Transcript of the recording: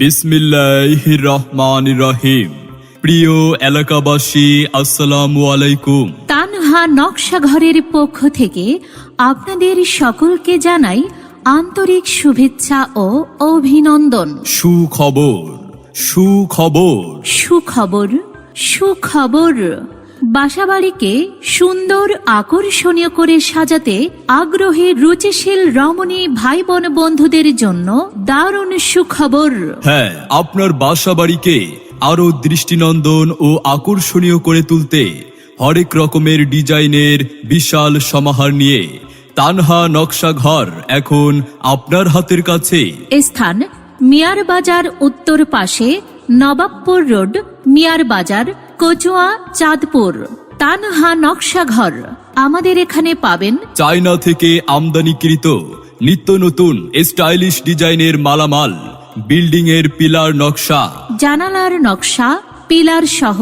বিসমিল্লাহ রহমান রহিম প্রিয় এলাকাবাসী আসসালামু আলাইকুম। তানহা নকশা ঘরের পক্ষ থেকে আপনাদের সকলকে জানাই আন্তরিক শুভেচ্ছা ও অভিনন্দন। সুখবর সুখবর। সুখবর সুখবর। বাসাবাড়িকে সুন্দর আকর্ষণীয় করে সাজাতে আগ্রহী রুচিশীল রমণী ভাই বোন বন্ধুদের জন্য দারুণ সুখবর। হ্যাঁ আপনার বাসা বাড়িকে আরও দৃষ্টিনন্দন ও আকর্ষণীয় করে তুলতে হরেক রকমের ডিজাইনের বিশাল সমাহার নিয়ে তানহা নকশা ঘর এখন আপনার হাতের কাছে। স্থান মিয়ার বাজার উত্তর পাশে নবাবপুর রোড মিয়ার বাজার কচুয়া চাঁদপুর। তানহা নকশা ঘর আমাদের এখানে পাবেন। চায়না থেকে আমদানিকৃত নিত্য নতুন স্টাইলিশ ডিজাইনের মালামাল বিল্ডিং এর পিলার নকশা। জানালার নকশা পিলার সহ